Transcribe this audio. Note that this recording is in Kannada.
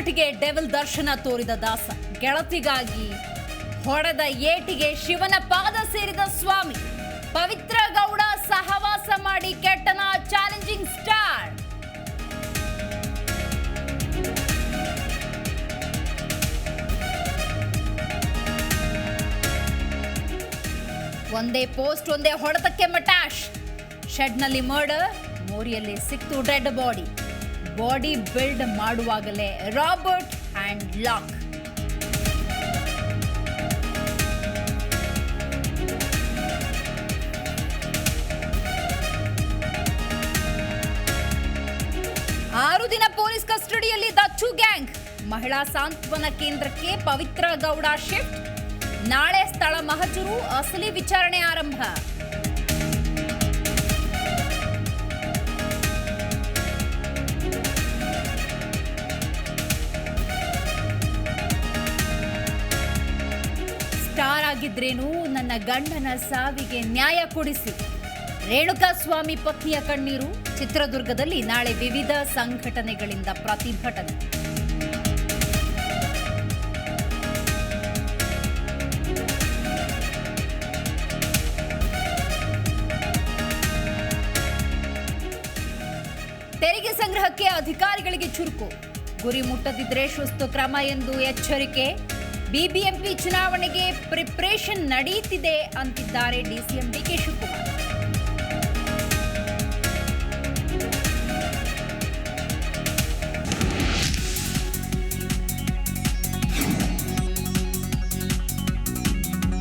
ಸಂಕಟಿಗೆ ಡೆವಿಲ್ ದರ್ಶನ ತೋರಿದ ದಾಸ. ಗೆಳತಿಗಾಗಿ ಹೊಡೆದ ಏಟಿಗೆ ಶಿವನ ಪಾದ ಸೇರಿದ ಸ್ವಾಮಿ. ಪವಿತ್ರ ಗೌಡ ಸಹವಾಸ ಮಾಡಿ ಕೆಟ್ಟನ ಚಾಲೆಂಜಿಂಗ್ ಸ್ಟಾರ್ ಒಂದೇ ಪೋಸ್ಟ್ ಒಂದೇ ಹೊಡೆತಕ್ಕೆ ಮಟಾಶ್. ಶೆಡ್ನಲ್ಲಿ ಮರ್ಡರ್ ಮೋರಿಯಲ್ಲಿ ಸಿಕ್ತು ಡೆಡ್ ಬಾಡಿ ಬಾಡಿ ಬಿಲ್ಡ್ ಮಾಡುವಾಗಲೇ ರಾಬರ್ಟ್ ಆ್ಯಂಡ್ ಲಾಕ್. ಆರು ದಿನ ಪೊಲೀಸ್ ಕಸ್ಟಡಿಯಲ್ಲಿ ದಚ್ಚು ಗ್ಯಾಂಗ್. ಮಹಿಳಾ ಸಾಂತ್ವನ ಕೇಂದ್ರಕ್ಕೆ ಪವಿತ್ರ ಗೌಡ ಶಿಫ್ಟ್. ನಾಳೆ ಸ್ಥಳ ಮಹಜರು, ಅಸಲಿ ವಿಚಾರಣೆ ಆರಂಭ. ಸ್ಟಾರ್ ಆಗಿದ್ರೇನು ನನ್ನ ಗಂಡನ ಸಾವಿಗೆ ನ್ಯಾಯ ಕೊಡಿಸಿ. ರೇಣುಕಾ ಸ್ವಾಮಿ ಪತ್ನಿಯ ಕಣ್ಣೀರು ಚಿತ್ರದುರ್ಗದಲ್ಲಿ ನಾಳೆ ವಿವಿಧ ಸಂಘಟನೆಗಳಿಂದ ಪ್ರತಿಭಟನೆ. ತೆರಿಗೆ ಸಂಗ್ರಹಕ್ಕೆ ಅಧಿಕಾರಿಗಳಿಗೆ ಚುರುಕು. ಗುರಿ ಮುಟ್ಟದಿದ್ರೆ ಶಿಸ್ತು ಕ್ರಮ ಎಂದು ಎಚ್ಚರಿಕೆ. ಬಿಬಿಎಂಪಿ ಚುನಾವಣೆಗೆ ಪ್ರಿಪ್ರೇಷನ್ ನಡೆಯುತ್ತಿದೆ ಅಂತಿದ್ದಾರೆ ಡಿಸಿಎಂ ಡಿಕೆ ಶಿವಕುಮಾರ್.